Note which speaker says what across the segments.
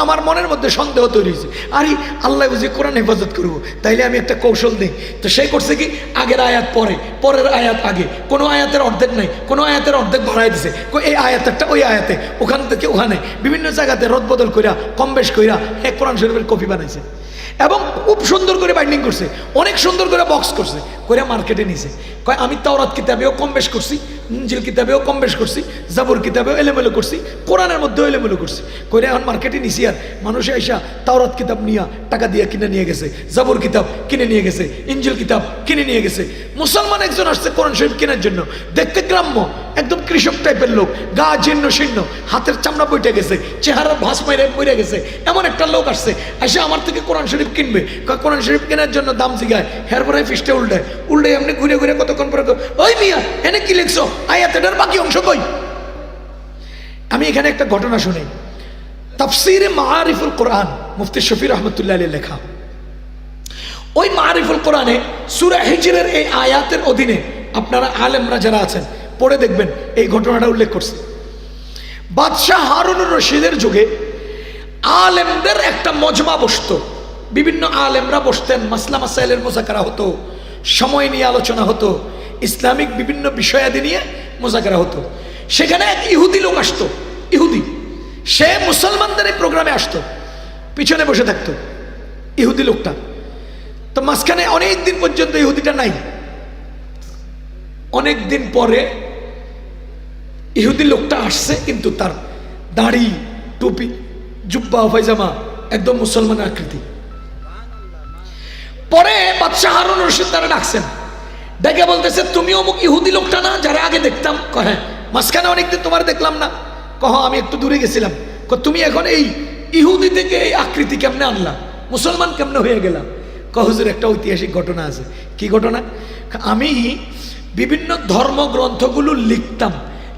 Speaker 1: আমার মনের মধ্যে সন্দেহ তৈরি হয়েছে। আরে, আল্লাহ বুঝি কোরআন হেফাজত করব। তাইলে আমি একটা কৌশল দিই। তো সে করছে কি? আগের আয়াত পরে, পরের আয়াত আগে। কোনো আয়াতের অর্ধেক নাই, কোনো আয়াতের অর্ধেক বাড়াই দিছে। এই আয়াতেরটা ওই আয়াতে, ওখান থেকে ওখানে, বিভিন্ন জায়গাতে রদবদল কইরা, কম বেশ কইরা, এক কোরআন শরীফের কপি বানাইছে। এবং খুব সুন্দর করে বাইন্ডিং করছে। অনেক সুন্দর করে বক্স করছে। করে মার্কেটে নিছে। কয়, আমি তাওরাত কিতাবেও কম বেশ করছি। ইঞ্জিল কিতাবেও কম বেশ করছি, জাবুর কিতাবেও এলেমেলো করছি, কোরআনের মধ্যেও এলোমেলো করছি। করে এখন মার্কেটে নিছি আর, মানুষে আইসা তাওরাত কিতাব নিয়া টাকা দিয়ে কিনে নিয়ে গেছে, জাবুর কিতাব কিনে নিয়ে গেছে, ইঞ্জিল কিতাব কিনে নিয়ে গেছে। মুসলমান একজন আসছে কোরআন শরীফ কেনার জন্য, দেখতে গ্রাম্য, একদম কৃষক টাইপের লোক, গা জীর্ণ শীর্ণ, হাতের চামড়া বইটে গেছে, চেহারার ভাস মাইরে মরে গেছে, এমন একটা লোক আসছে এসে আমার থেকে কোরআন শরীফ কিনবে কোরআন শরীফ কেনার জন্য দাম জিগায় হের পরে ফিসটা উল্টায় উল্টে এমনি ঘুরে ঘুরে কতক্ষণ পরে ওই মিয়া, এনে কি লিখছো? আয়াতেটার বাকি অংশ কই? আমি এখানে একটা ঘটনা শুনি। তাফসিরে মারিফুল কোরআন, মুফতি শফি রহমতুল্লাহ লেখা। ওই মারিফুল কোরআনে সুরা হিজরের এই আয়াতের অধীনে আপনারা আলেমরা যারা আছেন, পড়ে দেখবেন, এই ঘটনাটা উল্লেখ করছে। বাদশাহ হারুনুর রশিদের যুগে আলেমদের একটা মজমা বসতো। বিভিন্ন আলেমরা বসতেন, মাসলা মাসাইলের মোজাকারা হতো, সময় নিয়ে আলোচনা হতো ইসলামিক বিভিন্ন বিষয়াদি নিয়ে মোজাকারা হতো। সেখানে এক ইহুদি লোক আসতো, ইহুদি। সে মুসলমানদের এই প্রোগ্রামে আসতো, পিছনে বসে থাকতো, ইহুদি লোকটা। তো মাঝখানে অনেক দিন পর্যন্ত ইহুদিটা নাই। অনেক দিন পরে ইহুদি লোকটা আসছে, কিন্তু তার দাড়ি, টুপি, জুব্বা, পায়জামা একদম মুসলমানের আকৃতি। পরে বাদশাহ হারুন রশিদ তারা ডাকছেন। ডেকে বলতেছে, তুমি অমুক ইহুদি লোকটা না যারা আগে দেখতাম? কহে মাঝখানে অনেকদিন তোমার দেখলাম না। কহ, আমি একটু দূরে গেছিলাম। ক তুমি এখন এই ইহুদি থেকে এই আকৃতি কেমনে আনলা? মুসলমান কেমনে হয়ে গেলাম কহজুর একটা ঐতিহাসিক ঘটনা আছে। কি ঘটনা? আমি বিভিন্ন ধর্মগ্রন্থগুলো লিখতাম,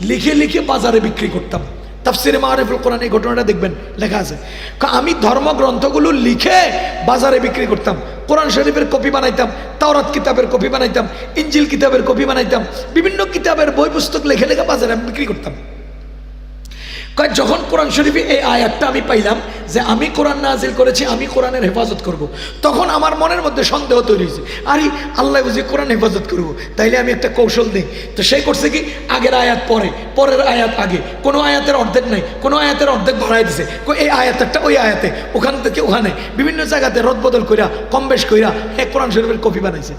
Speaker 1: লিখে লিখে বাজারে বিক্রি করতাম। তাফসিরে মারিফুল কোরআন এই ঘটনাটা দেখবেন, লেখা আছে। আমি ধর্মগ্রন্থগুলো লিখে বাজারে বিক্রি করতাম। কোরআন শরীফের কপি বানাইতাম, তাওরাত কিতাবের কপি বানাইতাম ইঞ্জিল কিতাবের কপি বানাইতাম, বিভিন্ন কিতাবের বই পুস্তক লেখে লেখে বাজারে আমি বিক্রি করতাম। কয়, যখন কোরআন শরীফে এই আয়াতটা আমি পাইলাম যে আমি কোরআন নাজিল করেছি, আমি কোরআনের হেফাজত করব। তখন আমার মনের মধ্যে সন্দেহ তৈরি হয়েছে। আরে, আল্লাহ বুঝি কোরআন হেফাজত করব। তাইলে আমি একটা কৌশল দিই। তো সে করছে কি? আগের আয়াত পরে, পরের আয়াত আগে। কোনো আয়াতের অর্ধেক নাই, কোনো আয়াতের অর্ধেক বাড়াই দিছে। এই আয়াতেরটা ওই আয়াতে, ওখান থেকে ওখানে। বিভিন্ন জায়গাতে রদবদল কইরা, কম বেশ কইরা হ্যাঁ কোরআন শরীফের কপি বানাইছে।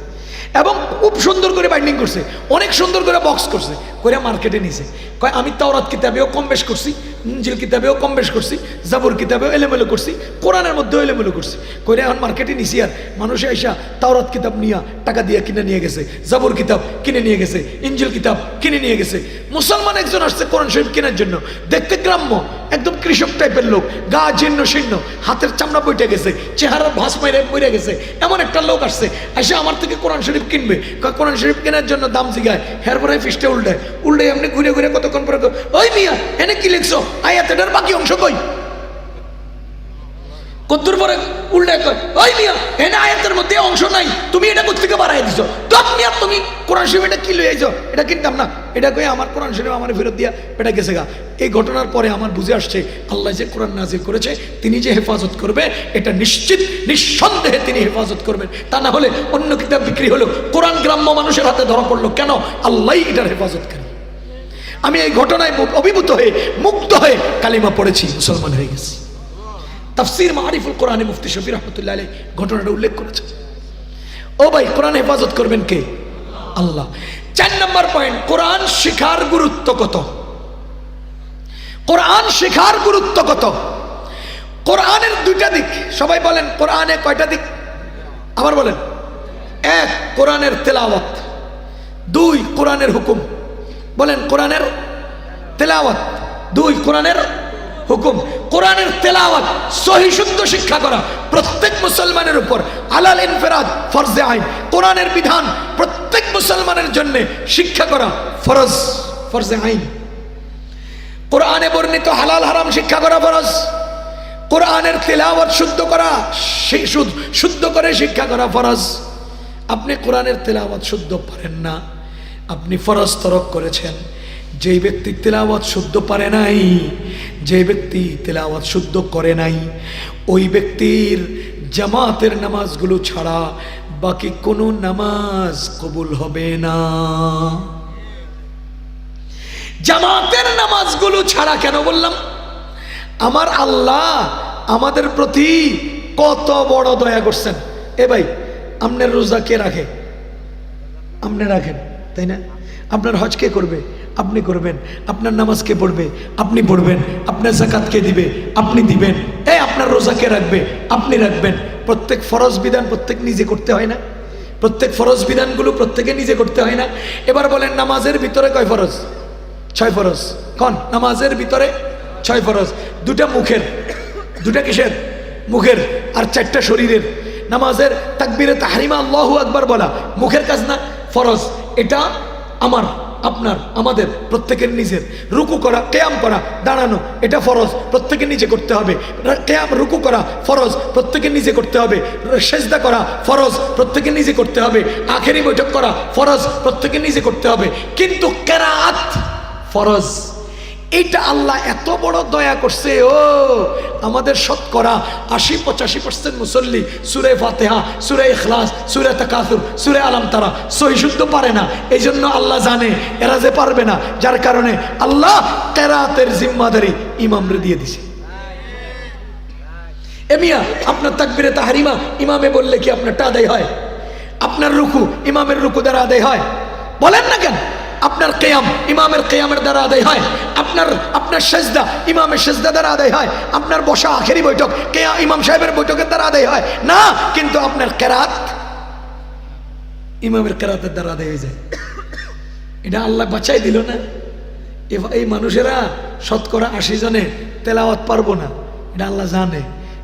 Speaker 1: এবং খুব সুন্দর করে বাইন্ডিং করছে। অনেক সুন্দর করে বক্স করছে। করে মার্কেটে নিছে। কয়, আমি তাওরাত কিতাবেও কম বেশ করছি। ইঞ্জিল কিতাবেও কম বেশ করছি, জাবুর কিতাবেও এলেমেলো করছি, কোরআনের মধ্যেও এলোমেলো করছি। করে এখন মার্কেটে নিছি আর মানুষে আইসা তাওরাত কিতাব নিয়া টাকা দিয়ে কিনে নিয়ে গেছে, জাবুর কিতাব কিনে নিয়ে গেছে ইঞ্জিল কিতাব কিনে নিয়ে গেছে। মুসলমান একজন আসছে কোরআন শরীফ কেনার জন্য, দেখতে গ্রাম্য, একদম কৃষক টাইপের লোক, গা জীর্ণ শীর্ণ, হাতের চামড়া বইটে গেছে, চেহারার ভাস মেরে মরে গেছে, এমন একটা লোক আসছে, এসে আমার থেকে কোরআন শরীফ কিনবে কোরআন শরীফ কেনার জন্য দাম জিগায় হের পরে ফিসটা উল্টায় উল্টে এমনি ঘুরে ঘুরে কতক্ষণ পরে ওই মিয়া, এনে কি লিখছো? বাকি অংশ কই? কদ্দুর পরে কয়, ওই মিয়া, এনে আয়াতের মধ্যে অংশ নাই, তুমি এটা বাড়াই দিছো? তুমি কোরআন শরীফ এটা কি লইয়াইছো? এটা কিনতাম না, এটা কই আমার কোরআন শরীফ আমার ফেরত দিয়া এটা গেছে গা? এই ঘটনার পরে আমার বুঝে আসছে, আল্লাহ যে কোরআন নাজিল করেছে, তিনি যে হেফাজত করবে, এটা নিশ্চিত, নিঃসন্দেহে তিনি হেফাজত করবেন। তা না হলে অন্য কিতাব বিক্রি হলো, কোরআন গ্রাম্য মানুষের হাতে ধরা পড়ল। কেন? আল্লাহ এটার হেফাজত করেন আমি এই ঘটনায় অভিভূত হয়ে মুগ্ধ হয়ে কালিমা পড়েছি, মুসলমান হয়ে গেছি। তাফসির মারিফুল কোরআনে মুফতি শফি রহমতুল্লাহ আলী ঘটনাটা উল্লেখ করেছে ও ভাই, কোরআন হেফাজত করবেন কে? আল্লাহ। চার নম্বর পয়েন্ট, কোরআন শিখার গুরুত্ব কত? কোরআন শিখার গুরুত্ব কত? কোরআনের দুইটা দিক, সবাই বলেন কোরআনে কয়টা দিক? আবার বলেন। এক, কোরআনের তেলাওয়াত। দুই, কোরআনের হুকুম। বলেন, কোরআনের তেলাওয়াত। দুই, কোরআনের হুকুম। কোরআনের তেলাওয়াত, সহি শুদ্ধ শিক্ষা করা প্রত্যেক মুসলমানের উপর আলাল ইনফেরাদ, ফরজে আইন। কোরআনের বিধান প্রত্যেক মুসলমানের জন্য শিক্ষা করা ফরজ, ফরজে আইন। কোরআনে বর্ণিত হালাল হারাম শিক্ষা করা ফরজ। কোরআনের তেলাওয়াত শুদ্ধ করা শুদ্ধ করে শিক্ষা করা ফরজ। আপনি কোরআনের তেলাওয়াত শুদ্ধ পারেন না। আপনি ফরজ তরক করেছেন। যেই ব্যক্তি তেলাওয়াত শুদ্ধ পারে নাই যে ব্যক্তি তেলাওয়াত শুদ্ধ করে নাই, ওই ব্যক্তির জামাতের নামাজগুলো ছাড়া বাকি কোনো নামাজ কবুল হবে না। জামাতের নামাজগুলো ছাড়া কেন বললাম? আমার আল্লাহ আমাদের প্রতি কত বড় দয়া করছেন। এ ভাই, আপনার রোজা কে রাখে? আপনি রাখেন। তাই না? আপনার হজ কে করবে? আপনি করবেন। আপনার নামাজ কে পড়বে? আপনি পড়বেন। আপনার জাকাত কে দিবে? আপনি দিবেন। এ, আপনার রোজা কে রাখবে? আপনি রাখবেন। প্রত্যেক ফরজ বিধান প্রত্যেক নিজে করতে হয় না। প্রত্যেক ফরজ বিধানগুলো প্রত্যেকে নিজে করতে হয় না। এবার বলেন, নামাজের ভিতরে কয় ফরজ? ছয় ফরজ। কন, নামাজের ভিতরে ছয় ফরজ। দুটা মুখের। দুটা কিসের? মুখের। আর চারটা শরীরের। নামাজের তাকবিরে তাহারিমা আল্লাহু আকবার বলা। মুখের কাজ না, ফরজ। এটা আমার, আপনার, আমাদের, প্রত্যেকের নিজের। রুকু করা কেয়াম করা, দাঁড়ানো, এটা ফরজ, প্রত্যেকে নিজে করতে হবে। কেয়াম রুকু করা, ফরজ, প্রত্যেকে নিজে করতে হবে। সেজদা করা, ফরজ, প্রত্যেকে নিজে করতে হবে। আখেরি বৈঠক করা, ফরজ, প্রত্যেকে নিজে করতে হবে। কিন্তু কেরাত ফরজ। এইটা আল্লাহ এত বড় দয়া করছে, ও, আমাদের শতকরা আশি পঁচাশি পার্সেন্ট মুসল্লি সুরে ফাতেহা সুরে ইখলাস সুরে তাকাসুর সুরে আলম তারা সহি শুদ্ধ পারে না। এই জন্য আল্লাহ জানে, এরা যে পারবে না, যার কারণে আল্লাহ কেরাতের জিম্মাদারি ইমামরে দিয়ে দিছে। এমিয়া আপনার তাকবিরে তাহারিমা ইমামে বললে কি আপনারটা আদায় হয়? আপনার রুকু ইমামের রুকু দ্বারা আদায় হয়? বলেন না কেন? আপনার কেয়াম ইমামের কেয়ামের দ্বারা আদায় হয়। আপনার আপনার সেজদা ইমামের সেজদা দ্বারা আদায় হয়। আপনার বসা আখেরি বৈঠক কেয়া ইমাম সাহেবের বৈঠকের দ্বারা আদায় হয়। না, কিন্তু আপনার কেরাত ইমামের কেরাতের দ্বারা আদায় হয়ে যায়। এটা আল্লাহ বাঁচাই দিল না। এ- এই মানুষেরা শতকরা আশি জনে তেলাওয়াত পারব না। এটা আল্লাহ জানে।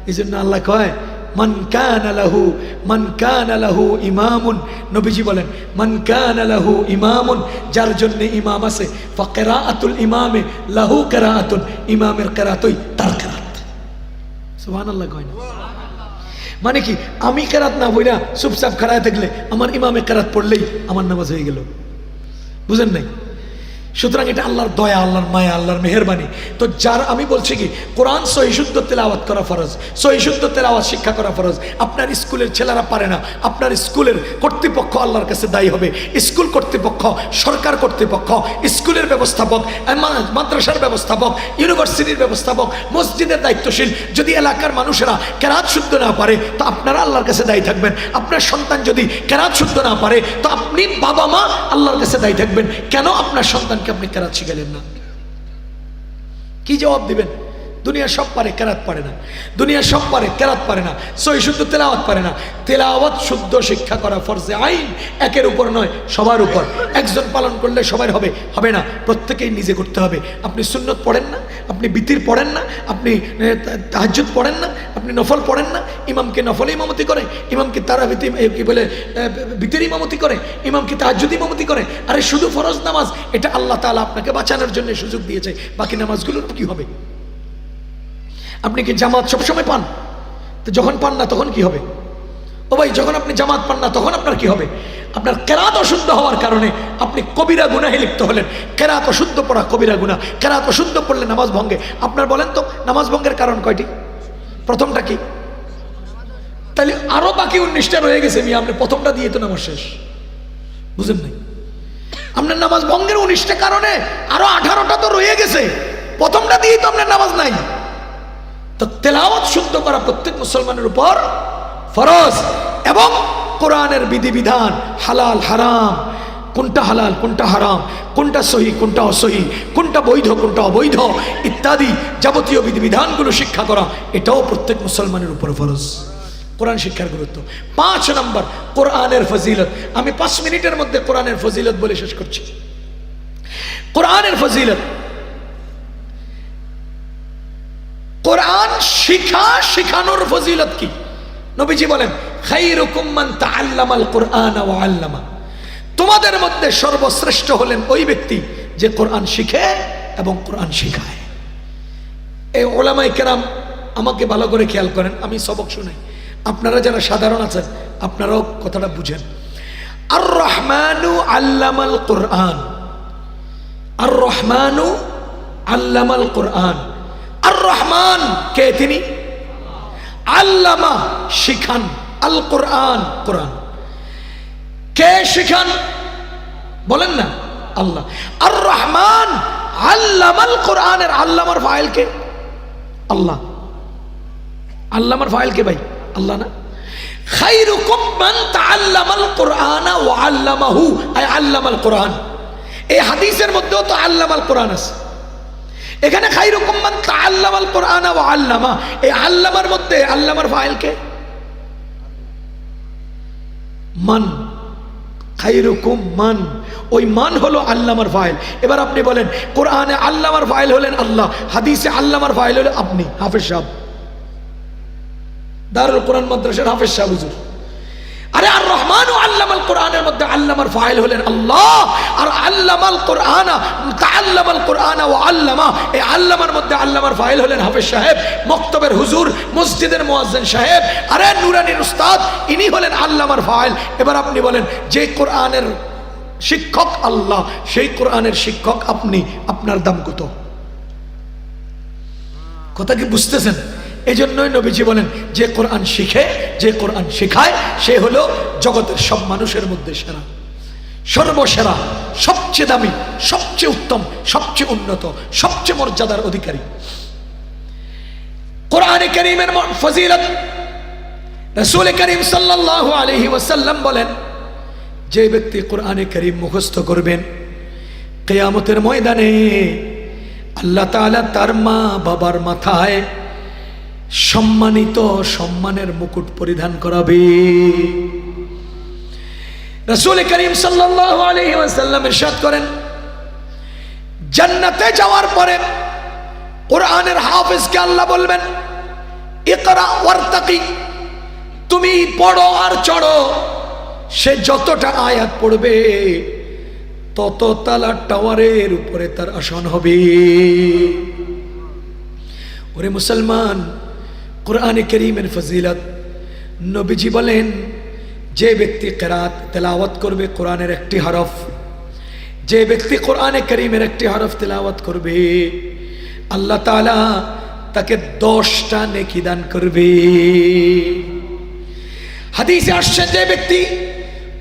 Speaker 1: এই জন্য আল্লাহ কয় মান কান লাহু, মান কান লাহু ইমামুন, নবীজি বলেন, মান কান লাহু ইমামুন, যার জন্য ইমাম আছে, ফাকেরাআতুল ইমামে, লাহু কেরাআতুন, ইমামের কেরাতই তার কেরাত। সুবহানাল্লাহ কয় না? মানে কি, আমি কেরাত না বইরা চুপচাপ খাড়ায় থাকলে আমার ইমামে কেরাত পড়লেই আমার নামাজ হয়ে গেল। বুঝেন নাই? সুতরাং এটা আল্লাহর দয়া, আল্লাহর মায়া, আল্লাহর মেহরবানি। তো যার, আমি বলছি কি, কোরআন সহিশুদ্ধ তেলাওয়াত করা ফরজ সহিশুদ্ধ তেলাওয়াত শিক্ষা করা ফরজ। আপনার স্কুলের ছেলেরা পারে না, আপনার স্কুলের কর্তৃপক্ষ আল্লাহর কাছে দায়ী হবে। স্কুল কর্তৃপক্ষ, সরকার কর্তৃপক্ষ, স্কুলের ব্যবস্থাপক মাদ্রাসার ব্যবস্থাপক, ইউনিভার্সিটির ব্যবস্থাপক, মসজিদের দায়িত্বশীল, যদি এলাকার মানুষেরা কেরাত শুদ্ধ না পারে, তো আপনারা আল্লাহর কাছে দায়ী থাকবেন। আপনার সন্তান যদি কেরাত শুদ্ধ না পারে, তো আপনি বাবা মা আল্লাহর কাছে দায়ী থাকবেন। কেন আপনার সন্তানকে আপনি কেরাত গেলেন না? কি জবাব দিবেন? দুনিয়া সব পারে, কেরাত পারে না। দুনিয়া সব পারে, কেরাত পারে না। সই শুদ্ধ তেলাওয়াত পারে না। তেলাওয়াত শুদ্ধ শিক্ষা করা ফরজে আইন, একের উপর নয়, সবার উপর। একজন পালন করলে সবার হবে হবে না। প্রত্যেকেই নিজে করতে হবে। আপনি সুন্নত পড়েন না, আপনি বিতির পড়েন না, আপনি তাহাজুদ পড়েন না, আপনি নফল পড়েন না, ইমামকে নফল ইমামতি করে, ইমামকে তারা ভীতি কি বলে বিতির ইমামতি করে, ইমামকে তাহাজুদ ইমামতি করে। আরে শুধু ফরজ নামাজ, এটা আল্লাহ তাআলা আপনাকে বাঁচানোর জন্য সুযোগ দিয়েছে। বাকি নামাজগুলোর কি হবে? আপনি কি জামাত সবসময় পান? তো যখন পান না তখন কি হবে? ও ভাই, যখন আপনি জামাত পান না তখন আপনার কি হবে? আপনার কেরাত অশুদ্ধ হওয়ার কারণে আপনি কবিরা গুনাহে লিপ্ত হলেন। কেরাত অশুদ্ধ পড়া কবিরা গুণা কেরাত অশুদ্ধ পড়লে নামাজ ভঙ্গে। আপনার বলেন তো, নামাজ ভঙ্গের কারণ কয়টি? প্রথমটা কি? তাহলে আরও বাকি উনিশটা রয়ে গেছে আমি আপনি প্রথমটা দিয়ে তো নামাজ শেষ। বুঝেন নাই? আপনার নামাজ ভঙ্গের উনিশটা কারণে আরও আঠারোটা তো রয়ে গেছে। প্রথমটা দিয়েই তো আপনার নামাজ নাই। তো তেলাওয়াত শুদ্ধ করা প্রত্যেক মুসলমানের উপর ফরজ এবং কোরআনের বিধিবিধান হালাল, হারাম। কোনটা হালাল, কোনটা হারাম? কোনটা সহি, কোনটা অসহি? কোনটা বৈধ, কোনটা অবৈধ? ইত্যাদি যাবতীয় বিধিবিধানগুলো শিক্ষা করা, এটাও প্রত্যেক মুসলমানের উপর ফরজ। কোরআন শিক্ষার গুরুত্ব। পাঁচ নম্বর, কোরআনের ফজিলত। আমি পাঁচ মিনিটের মধ্যে কোরআনের ফজিলত বলে শেষ করছি। কোরআনের ফজিলত কোরআন শিখা শিখানোর ফজিলত কি? নবীজি বলেন তাআল্লামাল কোরআন ওয়া আল্লামা। তোমাদের মধ্যে সর্বশ্রেষ্ঠ হলেন ওই ব্যক্তি যে কোরআন শিখে এবং কোরআন শিখায়। এই ওলামাই কেরাম, আমাকে ভালো করে খেয়াল করেন, আমি সবক শুনাই। আপনারা যারা সাধারণ আছেন, আপনারাও কথাটা বুঝেন। আর রহমানু আল্লামাল কোরআন। আর রহমানু আল্লামাল কোরআন। রহমান, কে তিনি? আল্লামা শিখান, আল কোরআন কোরআন। কে শিখান? বলেন না। আল্লাহ। আর রহমান আল্লামাল কোরআনের আল্লামার ফাইল কে? আল্লাহ। আল্লামার ফাইল কে ভাই? আল্লাহ না। খাইরুকুম মান তাআল্লামাল কোরআনা ওয়া আল্লামাহু আই আল্লামাল কোরআন। এই হাদিসের মধ্যেও তো আল্লামাল কোরআন আছে। এখানে খাইরুকুম মান তাআল্লামাল কোরআনা ওয়া আল্লামা। এই আল্লামার মধ্যে, আল্লামার ফাইল কে? মান। খাইরুকুম মান। ওই মান হলো আল্লামার ফাইল। এবার আপনি বলেন, কোরআনে আল্লামার ফাইল হলেন আল্লাহ, হাদিসে আল্লামার ফাইল হলো আপনি, হাফেজ সাহেব। দারুল কোরআন মাদ্রাসার হাফেজ সাহেব হুজুর। আরে আর রহমান ও আল্লামাল কোরআনের মধ্যে আল্লামার ফাইল হলেন আল্লাহ, আর আল্লামাল কোরআনা, তাআল্লামাল কোরআনা ও আল্লামা, এই আল্লামার মধ্যে আল্লামার ফাইল হলেন হাফেজ সাহেব, মক্তবের হুজুর, মসজিদের মুয়াজ্জিন সাহেব, আরে নুরানির উস্তাদ, ইনি হলেন আল্লামার ফাইল। এবার আপনি বলেন, যে কোরআনের শিক্ষক আল্লাহ, সেই কোরআনের শিক্ষক আপনি, আপনার দাম কত? কথা কি বুঝতেছেন? এই জন্যই নবীজি বলেন, যে কোরআন শিখে, যে কোরআন শিখায়, সে হলো জগতের সব মানুষের মধ্যে সেরা। সর্বসেরা, সবচেয়ে দামি, সবচেয়ে উত্তম, সবচেয়ে উন্নত, সবচেয়ে মর্যাদার অধিকারী। কোরআনে করিমের ফজিলত, রসুল করিম সাল্লাল্লাহু আলাইহি ওয়াসাল্লাম বলেন, যে ব্যক্তি কোরআনে করিম মুখস্থ করবেন, কেয়ামতের ময়দানে আল্লাহ তাআলা তার মা বাবার মাথায় সম্মানিত সম্মানের মুকুট পরিধান করাবে। রসুল করিম সাল্লাল্লাহু আলাইহি ওয়াসাল্লাম ইরশাদ করেন, জান্নাতে যাওয়ার পরে কোরআনের হাফেজকে আল্লাহ বলবেন, ইকরা ওয়ারতাকি, তুমি পড়ো আর চড়ো, সে যতটা আয়াত পড়বে, তত তালা টাওয়ারের উপরে তার আসন হবে। ওরে মুসলমান কোরআনে করিমের ফজিলত। নবীজি বলেন, যে ব্যক্তি কেরাত তেলাওয়াত করবে কোরআনের একটি হরফ, যে ব্যক্তি কোরআনে করিমের একটি হরফ তেলাওয়াত করবে, আল্লাহ তাআলা তাকে দশটা নেকি দান করবে। হাদিসে আসছে যে ব্যক্তি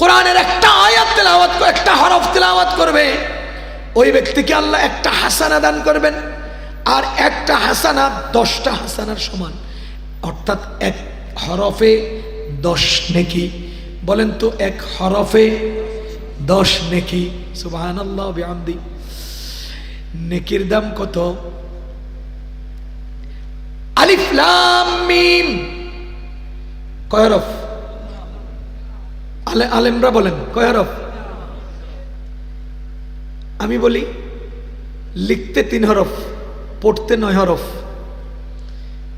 Speaker 1: কোরআনের একটা আয়াত তেলাওয়াত একটা হরফ তেলাওয়াত করবে, ওই ব্যক্তিকে আল্লাহ একটা হাসানা দান করবেন, আর একটা হাসানা দশটা হাসানার সমান। অর্থাৎ এক হরফে দশ নেকি। বলেন তো এক হরফে দশ নেকি। সুবাহান আল্লাহ নেকির দাম কত? আলিফ লাম মিম। আলে আলেমরা বলেন, কয় হরফ? আমি বলি, লিখতে তিন হরফ, পড়তে নয় হরফ।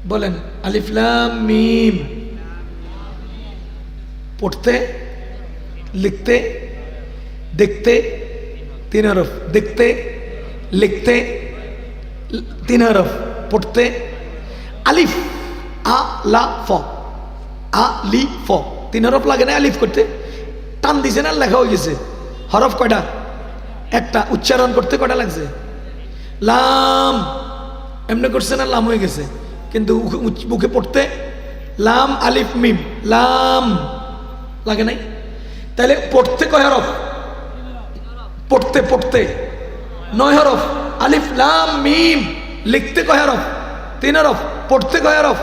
Speaker 1: বলেন আলিফলাম মিম। পড়তে, লিখতে, দেখতে, তিন হরফ দেখতে, লিখতে, তিন হরফ পড়তে, আলিফ, আ, লা, ফ। আ, লি, ফ। তিন হরফ লাগে না আলিফ করতে? টান দিছে না, লেখা হয়ে গেছে। হরফ কয়টা? একটা। উচ্চারণ করতে কয়টা লাগছে? লাম। এমনি করছে না, লাম হয়ে গেছে। কিন্তু মুখে পড়তে লাম, আলিফ, মিম, লাম লাগে নাই? তাহলে পড়তে কয় হরফ? পড়তে পড়তে। নয় হরফ। আলিফ, লাম, মিম লিখতে কয় হরফ? তিন হরফ। পড়তে কয় হরফ?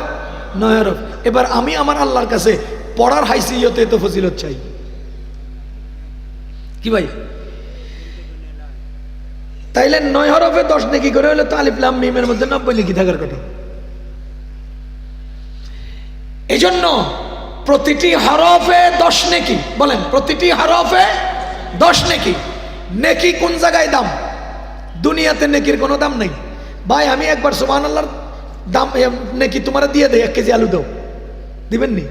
Speaker 1: নয় হরফ। এবার আমি আমার আল্লাহর কাছে পড়ার হাইসি হাইসিয়তে তো ফজিলত চাই। কি ভাই? তাইলে নয় হরফে দশ নাকি করে হলে তো আলিফ, লাম, মিমের মধ্যে নব্বই লিখি থাকার কথা। এই জন্য প্রতিটি হরফে দশ নেকি, বলেন, প্রতিটি হরফে দশ নেকি। নেকি কোন জায়গায় দাম? দুনিয়াতে নেকির কোনো দাম নেই। ভাই, আমি একবার সুবাহ আল্লাহর দাম নেকি তোমার দিয়ে দেয় এক কেজি আলু দাও। দিবেন নি?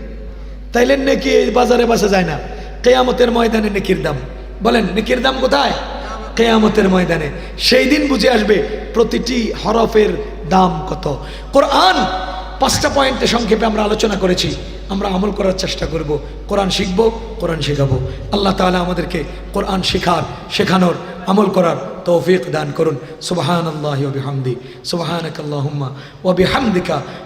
Speaker 1: তাইলে নেকি এই বাজারে বাসা যায় না। কেয়ামতের ময়দানে নেকির দাম। বলেন, নেকির দাম কোথায়? কেয়ামতের ময়দানে। সেই দিন বুঝে আসবে প্রতিটি হরফের দাম কত। কোরআন পাঁচটা পয়েন্টে সংক্ষেপে আমরা আলোচনা করেছি। আমরা আমল করার চেষ্টা করব। কোরআন শিখব, কোরআন শেখাবো। আল্লাহ তালা আমাদেরকে কোরআন শেখার, শেখানোর, আমল করার তৌফিক দান করুন। সুবাহান আল্লাহ ওবিহামদি সুবাহান আল্লাহুম্মা বিহামদিকা